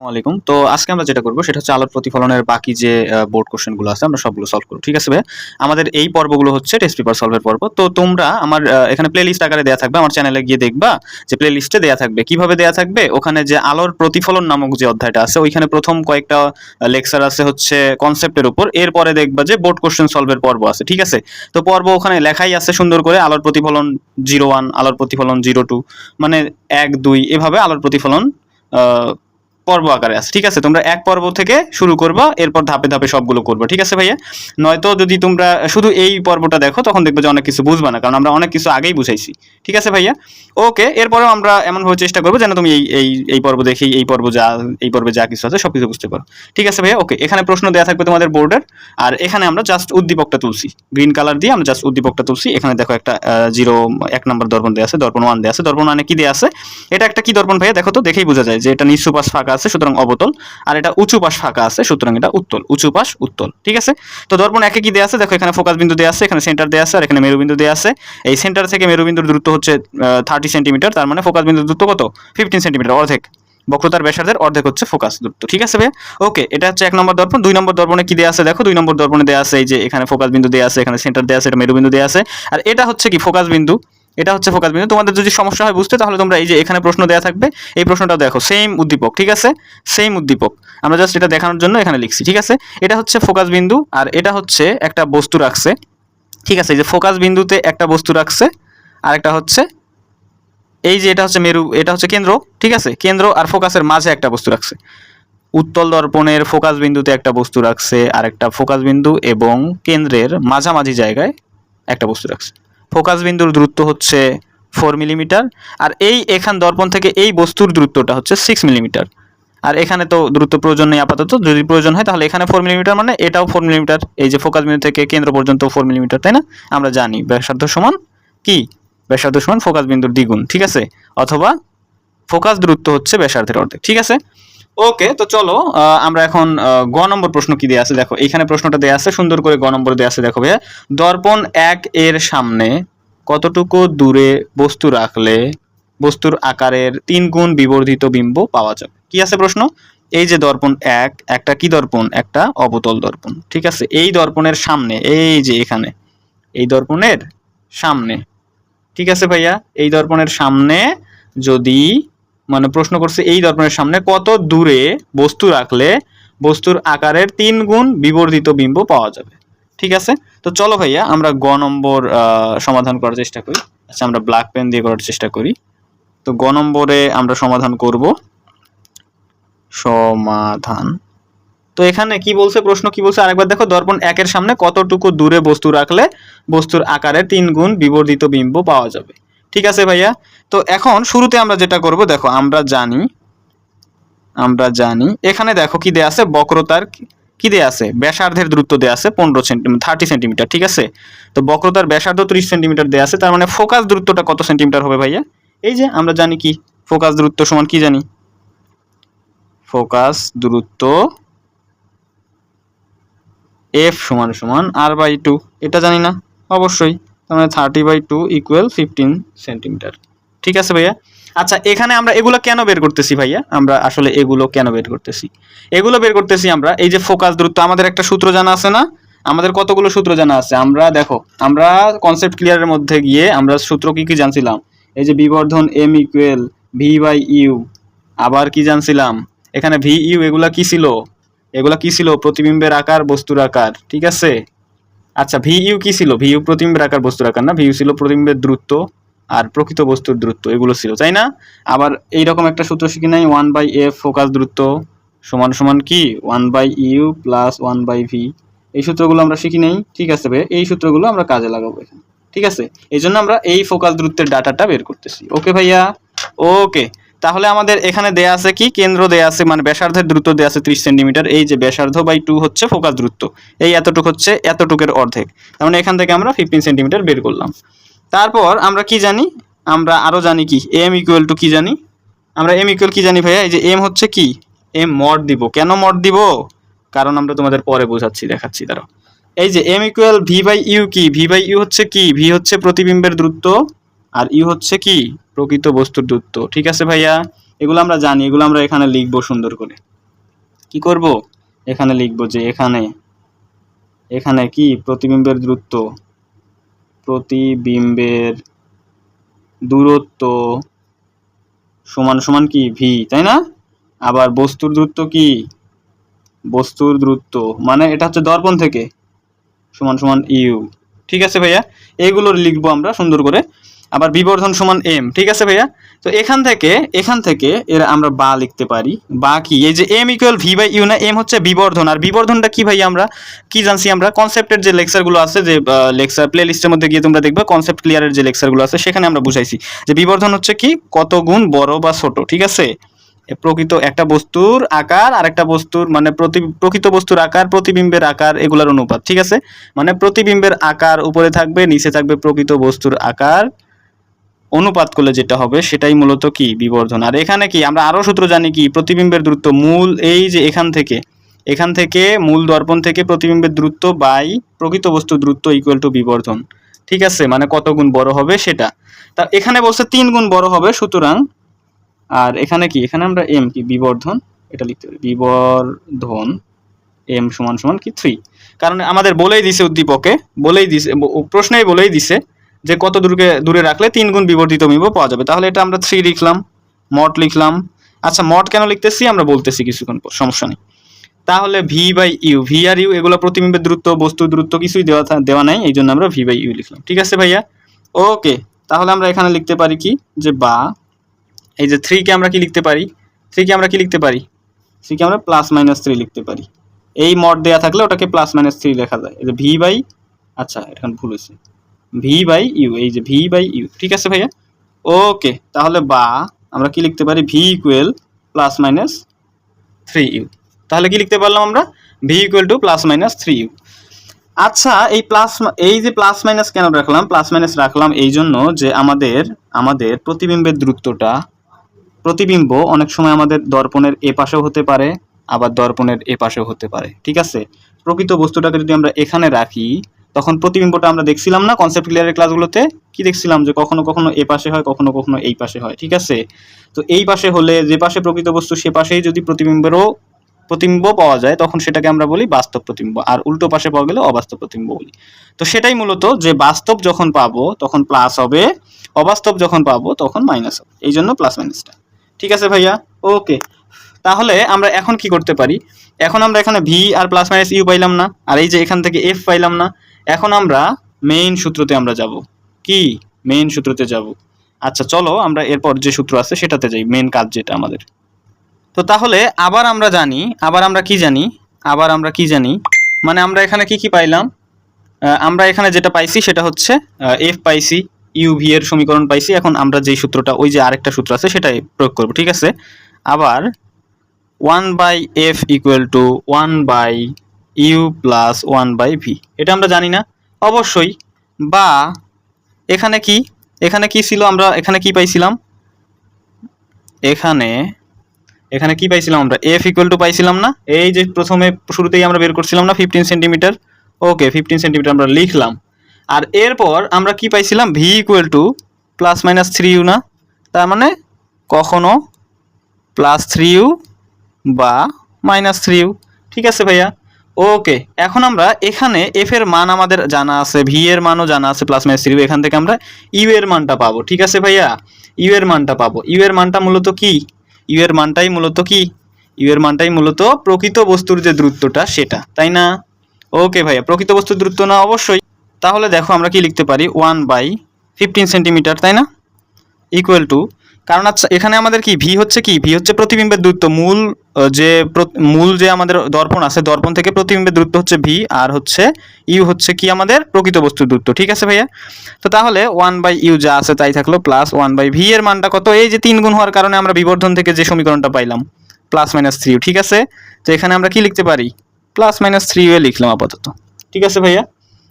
আলাইকুম। তো আজকে আমরা যেটা করব সেটা হচ্ছে আলোর প্রতিফলনের বাকি যে বোর্ড কোশ্চেনগুলো আছে, আমরা সবগুলো সলভ করব। ঠিক আছে ভাই আমাদের এই পর্বগুলো হচ্ছে টেস্ট পেপার সলভের পর্ব। তো তোমরা আমার এখানে প্লে লিস্ট আকারে দেওয়া থাকবে, আমার চ্যানেলে গিয়ে দেখবা যে প্লে লিস্টে দেওয়া থাকবে। কীভাবে দেওয়া থাকবে? ওখানে যে আলোর প্রতিফলন নামক যে অধ্যায়টা আছে, ওইখানে প্রথম কয়েকটা লেকচার আছে হচ্ছে কনসেপ্টের উপর। এরপরে দেখবা যে বোর্ড কোশ্চেন সলভের পর্ব আছে, ঠিক আছে? তো পর্ব ওখানে লেখাই আছে সুন্দর করে, আলোর প্রতিফলন জিরো ওয়ান আলোর প্রতিফলন জিরো টু মানে এক, দুই, এভাবে আলোর প্রতিফলন পর্ব আকারে আছে, ঠিক আছে? তোমরা এক পর্ব থেকে শুরু করবা, এরপর ধাপে ধাপে সবগুলো করবা, ঠিক আছে ভাইয়া? নয়তো যদি তোমরা শুধু এই পর্বটা দেখো, তখন দেখবে যে অনেক কিছু বুঝবা না, কারণ আমরা অনেক কিছু আগেই বুঝাইছি, ঠিক আছে ভাইয়া? ওকে, এরপরেও আমরা এমনভাবে চেষ্টা করব যেন তুমি এই এই এই পর্ব দেখি, এই পর্ব যা, এই পর্বে যা কিছু আছে সব কিছু বুঝতে পারো, ঠিক আছে ভাইয়া? ওকে, এখানে প্রশ্ন দেওয়া থাকবে তোমাদের বোর্ডের, আর এখানে আমরা জাস্ট উদ্দীপকটা তুলছি গ্রিন কালার দিয়ে আমরা জাস্ট উদ্দীপকটা তুলছি, এখানে দেখো একটা জিরো এক নম্বর দর্পণ দেওয়া আছে, দর্পণ ওয়ান দেওয়া আছে, দর্পণ ওয়ানে কি দেওয়া আছে? এটা একটা কি দর্পণ ভাইয়া? দেখো তো, দেখেই বোঝা যায় যে এটা নিচু পাশ ফাঁকা আছে, সুতরাং অবতল, আর এটা উঁচু পাশ ফাঁকা আছে, সুতরাং এটা উত্তল, উঁচু পাশ উত্তল, ঠিক আছে? তো দর্পণ একে কি দেওয়া আছে? দেখো, এখানে ফোকাস বিন্দু দেওয়া আছে, এখানে সেন্টার দেওয়া আছে, আর এখানে মেরুবিন্দু দেওয়া আছে। এই সেন্টার থেকে মেরুবিন্দুর দূরত্ব হচ্ছে থার্টি সেন্টিমিটার তার মানে ফোকাস বিন্দুর দূরত্ব কত? ফিফটিন সেন্টিমিটার অর্ধেক। বক্রতার ব্যাসার্ধের অর্ধেক হচ্ছে ফোকাস দূরত্ব, ঠিক আছে ভাই ওকে এটা হচ্ছে এক নম্বর দর্পণ। দুই নম্বর দর্পণে কি দেওয়া আছে? দেখো, দুই নম্বর দর্পণে দেওয়া আছে, এই যে এখানে ফোকাস বিন্দু দেওয়া আছে, এখানে সেন্টার দেওয়া আছে, এটা মেরুবিন্দু দেওয়া আছে। আর এটা হচ্ছে কি ফোকাস বিন্দু? এটা হচ্ছে ফোকাস বিন্দু। তোমাদের যদি সমস্যা হয় বুঝতে, তাহলে তোমরা এই যে এখানে প্রশ্ন দেওয়া থাকবে, এই প্রশ্নটা দেখো। সেম উদ্দীপক, ঠিক আছে? সেম উদ্দীপক। আমরা জাস্ট এটা দেখানোর জন্য এখানে লিখছি, ঠিক আছে? এটা হচ্ছে ফোকাস বিন্দু, আর এটা হচ্ছে একটা বস্তু রাখছে, ঠিক আছে? এই যে ফোকাস বিন্দুতে একটা বস্তু রাখছে, আর একটা হচ্ছে এই যে এটা হচ্ছে মেরু, এটা হচ্ছে কেন্দ্র, ঠিক আছে? কেন্দ্র আর ফোকাসের মাঝে একটা বস্তু রাখছে। উত্তল দর্পণের ফোকাস বিন্দুতে একটা বস্তু রাখছে আর একটা ফোকাস বিন্দু এবং কেন্দ্রের মাঝামাঝি জায়গায় একটা বস্তু রাখছে। ফোকাস বিন্দুর দূরত্ব হচ্ছে ফোর মিলিমিটার আর এই এখান দর্পণ থেকে এই বস্তুর দূরত্বটা হচ্ছে সিক্স মিলিমিটার আর এখানে তো দূরত্ব প্রয়োজন নেই আপাতত, যদি প্রয়োজন হয় তাহলে এখানে ফোর মিলিমিটার মানে এটাও ফোর মিলিমিটার এই যে ফোকাস বিন্দু থেকে কেন্দ্র পর্যন্ত ফোর মিলিমিটার তাই না? আমরা জানি ব্যাসার্ধ সমান কি? ব্যাসার্ধ সমান ফোকাস বিন্দুর দ্বিগুণ, ঠিক আছে? অথবা ফোকাস দূরত্ব হচ্ছে ব্যাসার্ধের অর্ধেক, ঠিক আছে? ওকে তো চলো আমরা এখন গ নম্বর প্রশ্ন কি দেওয়া আছে? দেখো, এখানে প্রশ্নটা দেওয়া আছে, সুন্দর করে গ নম্বর দেওয়া আছে, দেখো ভাইয়া। দর্পণ এক এর সামনে কতটুকু দূরে বস্তু রাখলে বস্তুর আকারের তিন গুণ বিবর্ধিত বিম্ব পাওয়া যাবে? কি আছে প্রশ্ন? এই যে দর্পণ এক, একটা কি দর্পণ? একটা অবতল দর্পণ। ঠিক আছে? এই দর্পণের সামনে, এই যে এখানে, এই দর্পণের সামনে, ঠিক আছে ভাইয়া? এই দর্পণের সামনে যদি মানে প্রশ্ন করছে এই দর্পণের সামনে কত দূরে বস্তু রাখলে বস্তুর আকারের তিন গুণ বিবর্ধিত বিম্ব পাওয়া যাবে? ঠিক আছে? তো চলো ভাইয়া, আমরা গ নম্বর সমাধান করার চেষ্টা করি। আচ্ছা আমরা ব্ল্যাক পেন দিয়ে করার চেষ্টা করি। তো গ নম্বরে আমরা সমাধান করব। সমাধান। তো এখানে কি বলছে? প্রশ্ন কি বলছে? আরেকবার দেখো, দর্পণ একের সামনে কতটুকু দূরে বস্তু রাখলে বস্তুর আকারের তিন গুণ বিবর্ধিত বিম্ব পাওয়া যাবে? ঠিক আছে ভাইয়া? তো এখন শুরুতে আমরা যেটা করব, দেখো, আমরা জানি আমরা জানি, এখানে দেখো কি দেয়া আছে? বক্রতার কি- দেয়া আছে? ব্যাসার্ধের দূরত্ব দেয়া আছে পনেরো সেন্টিমিটার থার্টি সেন্টিমিটার ঠিক আছে? তো বক্রতার ব্যাসার্ধ ত্রিশ সেন্টিমিটার দেয়া আছে, তার মানে ফোকাস দূরত্বটা কত সেন্টিমিটার হবে ভাইয়া? এই যে, আমরা জানি কি? ফোকাস দূরত্ব সমান কি জানি? ফোকাস দূরত্ব এফ সমান সমান আর বাই টু এটা জানি না, অবশ্যই। মানে thirty by two equal fifteen centimetre ঠিক আছে ভাইয়া? আচ্ছা এখানে আমরা এগুলো কেন বের করতেছি ভাইয়া? আমরা আসলে এগুলো কেন বের করতেছি? এগুলো বের করতেছি আমরা, এই যে ফোকাস দূরত্ব, আমাদের একটা সূত্র জানা আছে না? আমাদের কতগুলো সূত্র জানা আছে? আমরা দেখো, আমরা কনসেপ্ট ক্লিয়ারের মধ্যে গিয়ে আমরা সূত্র কি কি জানছিলাম? এই যে বিবর্ধন M equal V by U আবার কি জানছিলাম? এখানে ভি ইউ এগুলা কি ছিল? এগুলা কি ছিল? প্রতিবিম্বের আকার, বস্তুর আকার, ঠিক আছে? আচ্ছা ভি ইউ কি ছিল? ভি ইউ প্রতিবিম্বের আকার বস্তুর আকার না? ভি ইউ ছিল প্রতিবিম্বের দূরত্ব আর প্রকৃত বস্তুর দূরত্ব, এগুলো ছিল, তাই না? আবার এইরকম একটা সূত্র শিখি নাই ওয়ান বাই এফ ফোকাস দূরত্ব সমান সমান কি? One by U plus one by V এই সূত্রগুলো আমরা শিখি নেই, ঠিক আছে ভাই? এই সূত্রগুলো আমরা কাজে লাগাবো এখানে, ঠিক আছে? এই জন্য আমরা এই ফোকাস দূরত্বের ডাটাটা বের করতেছি। ওকে ভাইয়া? ওকে তাহলে আমাদের এখানে দেয়া আছে কি? কেন্দ্র দেয়া আছে মানে ব্যাসার্ধের দ্রুত দেয়া আছে ত্রিশ সেন্টিমিটার। এই যে ব্যাসার্ধ বাই টু হচ্ছে ফোকাস দূরত্ব। এই এতটুক হচ্ছে, এতটুকের অর্ধেক। তার মানে এখান থেকে আমরা ফিফটিন সেন্টিমিটার বের করলাম। তারপর আমরা কি জানি? আমরা আরও জানি কি? এম ইকুয়াল টু কি জানি? আমরা এম ইকুয়াল কি জানি ভাইয়া? এই যে এম হচ্ছে কি? এম মড দিব। কেন মড দিব? কারণ আমরা তোমাদের পরে বোঝাচ্ছি, দেখাচ্ছি। দাঁড়াও। এই যে M equal V by U কি? ভি বাই ইউ হচ্ছে কি? ভি হচ্ছে প্রতিবিম্বের দূরত্ব। আর ই হচ্ছে কি? প্রকৃত বস্তুর দূরত্ব ঠিক আছে ভাইয়া? এগুলো আমরা জানি, এগুলো আমরা এখানে লিখব সুন্দর করে। কি করব? এখানে লিখব যে এখানে এখানে কি? প্রতিবিম্বের দূরত্ব। প্রতিবিম্বের দূরত্ব সমান সমান কি? ভি তাই না? আবার বস্তুর দূরত্ব কি? বস্তুর দূরত্ব। মানে এটা হচ্ছে দর্পণ থেকে। সমান সমান ইউ ঠিক আছে ভাইয়া? এইগুলো লিখব আমরা সুন্দর করে। আবার বিবর্ধন সমান এম ঠিক আছে ভাইয়া? তো এখান থেকে এখান থেকে এর আমরা বা লিখতে পারি। বা কি? এই যে M equal V by U না এম হচ্ছে বিবর্ধন। আর বিবর্ধনটা কি ভাই আমরা? কি জানছি আমরা? কনসেপ্টের যে লেকচারগুলো আছে, যে লেকচার প্লে লিস্টের মধ্যে গিয়ে তোমরা দেখবে কনসেপ্ট ক্লিয়ারের যে লেকচারগুলো আছে, সেখানে আমরা বুঝাইছি। যে বিবর্ধন হচ্ছে কি? কত গুণ বড় বা ছোট, ঠিক আছে? প্রকৃত একটা বস্তুর আকার আর একটা বস্তুর মানে প্রতি, প্রকৃত বস্তুর আকার, প্রতিবিম্বের আকার এগুলার অনুপাত, ঠিক আছে? মানে প্রতিবিম্বের আকার উপরে থাকবে, নিচে থাকবে প্রকৃত বস্তুর আকার। অনুপাত করলে যেটা হবে, সেটাই মূলত কি? বিবর্ধন। আর এখানে কি? আমরা আরও সূত্র জানি কি? প্রতিবিম্বের দূরত্ব মূল এই যে এখান থেকে এখান থেকে মূল দর্পণ থেকে প্রতিবিম্বের দূরত্ব বাই প্রকৃত বস্তু দূরত্ব ইকুয়াল টু বিবর্ধন। ঠিক আছে? মানে কত গুণ বড় হবে সেটা। তা এখানে বলছে তিন গুণ বড় হবে, সুতরাং আর এখানে কি? এখানে আমরা এম কি? বিবর্ধন, এটা লিখতে পারি। বিবর্ধন এম সমান সমান কি? থ্রি কারণ আমাদের বলেই দিছে উদ্দীপকে, বলেই দিছে প্রশ্নেই বলেই দিছে যে কত দূরে দূরে রাখলে তিন গুণ বিবর্ধিত মিব পাওয়া যাবে। তাহলে এটা আমরা থ্রি লিখলাম মট লিখলাম। আচ্ছা মট কেন লিখতেছি? আমরা বলতেছি কিছুক্ষণ পর, সমস্যা নেই। তাহলে ভি বাই ইউ ভি আর ইউ এগুলো প্রতিবিম্বের দূরত্ব, বস্তুর দূরত্ব কিছুই দেওয়া দেওয়া নাই, এই জন্য আমরা ভি বাই ইউ লিখলাম। ঠিক আছে ভাইয়া? ওকে তাহলে আমরা এখানে লিখতে পারি কি? যে বা, এই যে থ্রিকে আমরা কি লিখতে পারি? থ্রিকে আমরা কি লিখতে পারি? থ্রিকে আমরা প্লাস মাইনাস থ্রি লিখতে পারি। এই মড দেওয়া থাকলে ওটাকে প্লাস মাইনাস থ্রি লেখা যায়। এই যে ভি বাই আচ্ছা এখানে ভুল হয়েছে। ভি বাই ইউ এই যে ভি বাই ইউ ঠিক আছে ভাইয়া? ওকে তাহলে বা, আমরা কি লিখতে পারি? V equal plus minus three U তাহলে কি লিখতে পারলাম আমরা? V equal to plus minus three U আচ্ছা এই প্লাস এই যে প্লাস মাইনাস কেন রাখলাম? প্লাস মাইনাস রাখলাম এই জন্য যে আমাদের আমাদের প্রতিবিম্বের দূরত্বটা, প্রতিবিম্ব অনেক সময় আমাদের দর্পণের এ পাশেও হতে পারে, আবার দর্পণের এ পাশেও হতে পারে, ঠিক আছে? প্রকৃত বস্তুটাকে যদি আমরা এখানে রাখি তখন প্রতিবিম্বটা আমরা দেখছিলাম না কনসেপ্ট ক্লিয়ারের ক্লাসগুলোতে কি দেখছিলাম? যে কখনো কখনো এ পাশে হয়, কখনো কখনো এই পাশে হয়, ঠিক আছে? তো এই পাশে হলে যে পাশে প্রকৃত বস্তু, সে পাশেই যদি প্রতিবিম্বেরও প্রতিম্ব পাওয়া যায়, তখন সেটাকে আমরা বলি বাস্তব প্রতিম্ব আর উল্টো পাশে পাওয়া গেলে অবাস্তব প্রতিম্ব বলি। তো সেটাই মূলত যে বাস্তব যখন পাবো, তখন প্লাস হবে, অবাস্তব যখন পাবো, তখন মাইনাস হবে। এই জন্য প্লাস মাইনাসটা ঠিক আছে ভাইয়া? ওকে তাহলে আমরা এখন কি করতে পারি? এখন আমরা এখানে ভি আর প্লাস মাইনাস ইউ পাইলাম না, আর এই যে এখান থেকে এফ পাইলাম না এখন আমরা মেইন সূত্রতে আমরা যাব। কি? মেইন সূত্রতে যাব। আচ্ছা চলো আমরা এরপর যে সূত্র আছে সেটাতে যাই মেইন কাজ যেটা আমাদের। তো তাহলে আবার আমরা জানি, আবার আমরা কি জানি? আবার আমরা কি জানি? মানে আমরা এখানে কি কি পাইলাম? আমরা এখানে যেটা পাইছি সেটা হচ্ছে এফ পাইছি ইউ ভি এর সমীকরণ পাইছি। এখন আমরা যেই সূত্রটা, ওই যে আরেকটা সূত্র আছে সেটাই প্রয়োগ করব, ঠিক আছে? আবার one by F equal to one by U plus one by V এটা আমরা জানি না। অবশ্যই, বা এখানে কি? এখানে কি ছিল আমরা, এখানে কি পাইছিলাম? এখানে এখানে কি পাইছিলাম আমরা? এফ ইকুয়াল টু পাইছিলাম না। এই যে প্রথমে, শুরুতেই আমরা বের করছিলাম না fifteen centimetre okay fifteen centimetre আমরা লিখলাম। আর এরপর আমরা কি পাইছিলাম? V equal to plus minus three U না? তার মানে কখনো প্লাস থ্রি ইউ বা মাইনাস থ্রি ইউ ঠিক আছে ভাইয়া? ওকে এখন আমরা এখানে এফ এর মান আমাদের জানা আছে ভি এর মানও জানা আছে প্লাস মাইনাস থ্রি এখান থেকে আমরা ইউ এর মানটা পাবো, ঠিক আছে ভাইয়া? ইউ এর মানটা পাবো। ইউ এর মানটা মূলত কি? ইউ এর মানটাই মূলত কি? ইউ এর মানটাই মূলত প্রকৃত বস্তুর যে দূরত্বটা সেটা, তাই না? ওকে ভাইয়া, প্রকৃত বস্তুর দূরত্ব না, অবশ্যই। তাহলে দেখো আমরা কি লিখতে পারি? ওয়ান বাই ফিফটিন সেন্টিমিটার তাই না? ইকুয়াল টু কারণ আচ্ছা এখানে আমাদের কি? ভি হচ্ছে কি? ভি হচ্ছে প্রতিবিম্বের দূরত্ব। মূল যে মূল যে আমাদের দর্পণ আছে, দর্পণ থেকে প্রতিবিম্বের দূরত্ব হচ্ছে ভি আর হচ্ছে ইউ হচ্ছে কি আমাদের প্রকৃত বস্তুর দূরত্ব। ঠিক আছে ভাইয়া? তো তাহলে ওয়ান বাই ইউ যা আছে তাই থাকল প্লাস ওয়ান বাই ভি এর মানটা কত? এই যে তিন গুণ হওয়ার কারণে আমরা বিবর্ধন থেকে যে সমীকরণটা পাইলাম প্লাস মাইনাস থ্রি ঠিক আছে? তো এখানে আমরা কি লিখতে পারি? প্লাস মাইনাস থ্রি এ লিখলাম আপাতত। ঠিক আছে ভাইয়া?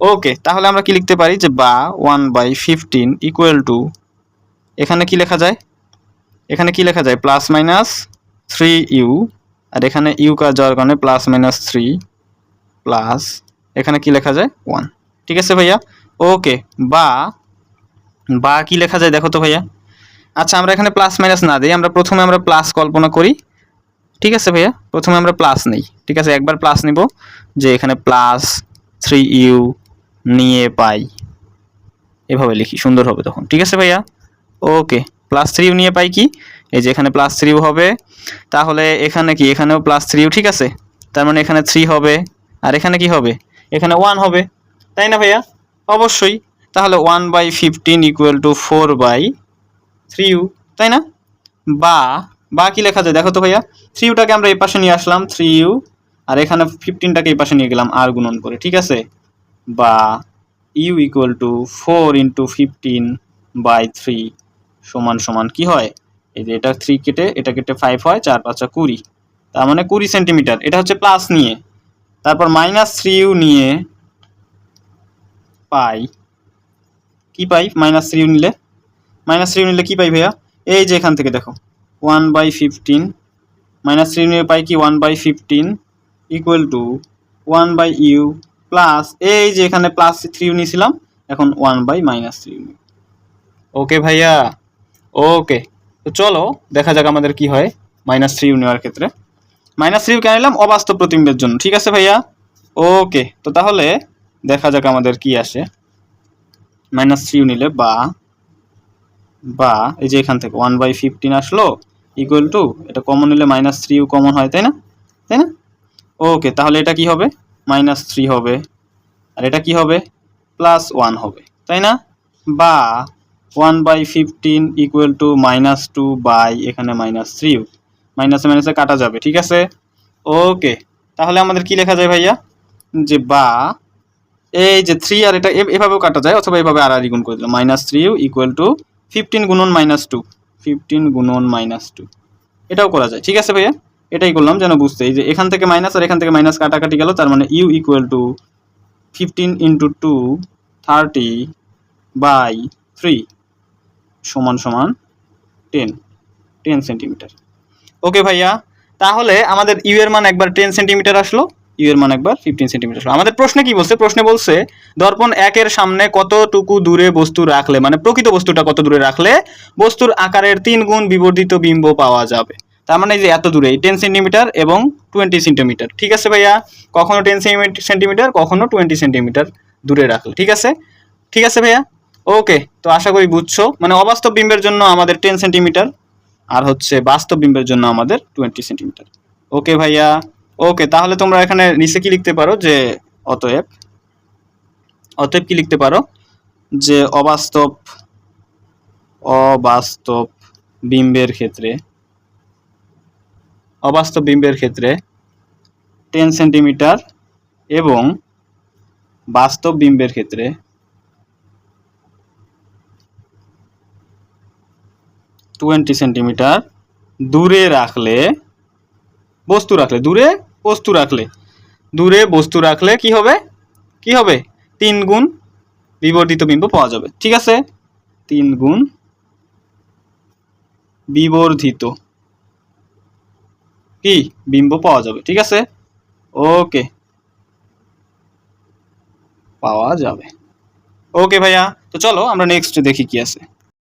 ওকে তাহলে আমরা কি লিখতে পারি? যে বা one by fifteen equal to এখানে কি লেখা যায়? এখানে কি লেখা যায়? প্লাস মাইনাস থ্রি ইউ আর এখানে ইউ কাজ যাওয়ার কারণে প্লাস মাইনাস থ্রি প্লাস এখানে কি লেখা যায়? ওয়ান ঠিক আছে ভাইয়া? ওকে বা বা কি লেখা যায় দেখো তো ভাইয়া। আচ্ছা আমরা এখানে প্লাস মাইনাস না দিই, আমরা প্রথমে আমরা প্লাস কল্পনা করি। ঠিক আছে ভাইয়া? প্রথমে আমরা প্লাস নেই। ঠিক আছে, একবার প্লাস নিব, যে এখানে প্লাস থ্রি ইউ নিয়ে পাই। এভাবে লিখি, সুন্দর হবে তখন। ঠিক আছে ভাইয়া? ওকে প্লাস থ্রি ইউ নিয়ে পাই কি? এই যে এখানে প্লাস থ্রি হবে। তাহলে এখানে কি? এখানেও প্লাস থ্রি ইউ ঠিক আছে? তার মানে এখানে থ্রি হবে। আর এখানে কি হবে? এখানে ওয়ান হবে। তাই না ভাইয়া? অবশ্যই। তাহলে one by fifteen equal to four by three U তাই না? বা বা কি লেখা যায়? দেখো তো ভাইয়া। থ্রি ইউটাকে আমরা এই পাশে নিয়ে আসলাম থ্রি ইউ আর এখানে ফিফটিনটাকে এই পাশে নিয়ে গেলাম আর গুণন করে, ঠিক আছে? বা U equal to four into fifteen by three সমান সমান কি হয়? এই যে এটা থ্রি কেটে, এটা কেটে ফাইভ হয়, চার, পাঁচা কুড়ি। তার মানে কুড়ি সেন্টিমিটার এটা হচ্ছে প্লাস নিয়ে। তারপর মাইনাস থ্রি ইউ নিয়ে পাই। কি পাই? মাইনাস থ্রি ইউ নিলে। মাইনাস থ্রি নিলে কি পাই ভাইয়া? এই যে এখান থেকে দেখো। One by fifteen minus three নিয়ে পাই কি? One by fifteen equal to one by U plus এই যে এখানে প্লাস থ্রি ইউ নিয়েছিলাম, এখন one by minus three U okay ভাইয়া। ওকে তো চলো, দেখা যাক আমাদের কি হয় মাইনাস থ্রি নেওয়ার ক্ষেত্রে। মাইনাস থ্রি কেন নিলাম? অবাস্তব প্রতিবিম্বের জন্য। ঠিক আছে ভাইয়া? ওকে তো তাহলে দেখা যাক আমাদের কি আসে। মাইনাস থ্রি ইউ নিলে বা বা, এই যে এখান থেকে ওয়ান বাই ফিফটিন আসলো ইকুয়াল টু এটা কমন নিলে মাইনাস থ্রি ইউ কমন হয়, তাই না? তাই না? ওকে তাহলে এটা কি হবে? মাইনাস থ্রি হবে। আর এটা কি হবে? প্লাস ওয়ান হবে। তাই না? বা one by fifteen equal to minus two by এখানে মাইনাস থ্রি মাইনাসে মাইনাসে কাটা যাবে, ঠিক আছে? ওকে তাহলে আমাদের কি লেখা যায় ভাইয়া? যে বা, এই যে থ্রি আর এটা এভাবেও কাটা যায়, অথবা এভাবে আর আর গুণ করে দিলাম। Minus three equal to fifteen গুণন মাইনাস টু ফিফটিন গুণন মাইনাস টু এটাও করা যায়, ঠিক আছে ভাইয়া? এটাই করলাম যেন বুঝতে যে এখান থেকে মাইনাস আর এখান থেকে মাইনাস কাটাকাটি গেল, তার মানে U equal to fifteen into two thirty by three সমান সমান টেন টেন সেন্টিমিটার ওকে ভাইয়া, তাহলে আমাদের ইউ এর মান একবার টেন সেন্টিমিটার আসলো ইউ এর মান একবার ফিফটিন সেন্টিমিটার আসলো। আমাদের প্রশ্নে কি বলছে? প্রশ্নে বলছে, দর্পণ একের সামনে কতটুকু দূরে বস্তু রাখলে মানে প্রকৃত বস্তুটা কত দূরে রাখলে বস্তুর আকারের তিন গুণ বিবর্ধিত বিম্ব পাওয়া যাবে? তার মানে যে এত দূরে টেন সেন্টিমিটার এবং টোয়েন্টি সেন্টিমিটার ঠিক আছে ভাইয়া? কখনো টেন সেন্টিমিটার কখনো টোয়েন্টি সেন্টিমিটার দূরে রাখলে, ঠিক আছে? ঠিক আছে ভাইয়া? ওকে তো আশা করি বুঝছ। মানে অবাস্তব বিম্বের জন্য আমাদের টেন সেন্টিমিটার আর হচ্ছে বাস্তব বিম্বের জন্য আমাদের টোয়েন্টি সেন্টিমিটার ওকে ভাইয়া। ওকে তাহলে তোমরা এখানে নিচে কি লিখতে পারো? যে অতএব অতএব কি লিখতে পারো? যে অবাস্তব অবাস্তব বিম্বের ক্ষেত্রে, অবাস্তব বিম্বের ক্ষেত্রে টেন সেন্টিমিটার এবং বাস্তব বিম্বের ক্ষেত্রে টোয়েন্টি সেন্টিমিটার দূরে রাখলে, বস্তু রাখলে, দূরে বস্তু রাখলে। দূরে বস্তু রাখলে কি হবে? কি হবে? তিন গুণ বিবর্ধিত বিম্ব পাওয়া যাবে। ঠিক আছে? তিন গুণ বিবর্ধিত কি? বিম্ব পাওয়া যাবে। ঠিক আছে? ওকে। পাওয়া যাবে। ওকে ভাইয়া, তো চলো আমরা নেক্সট দেখি কি আছে।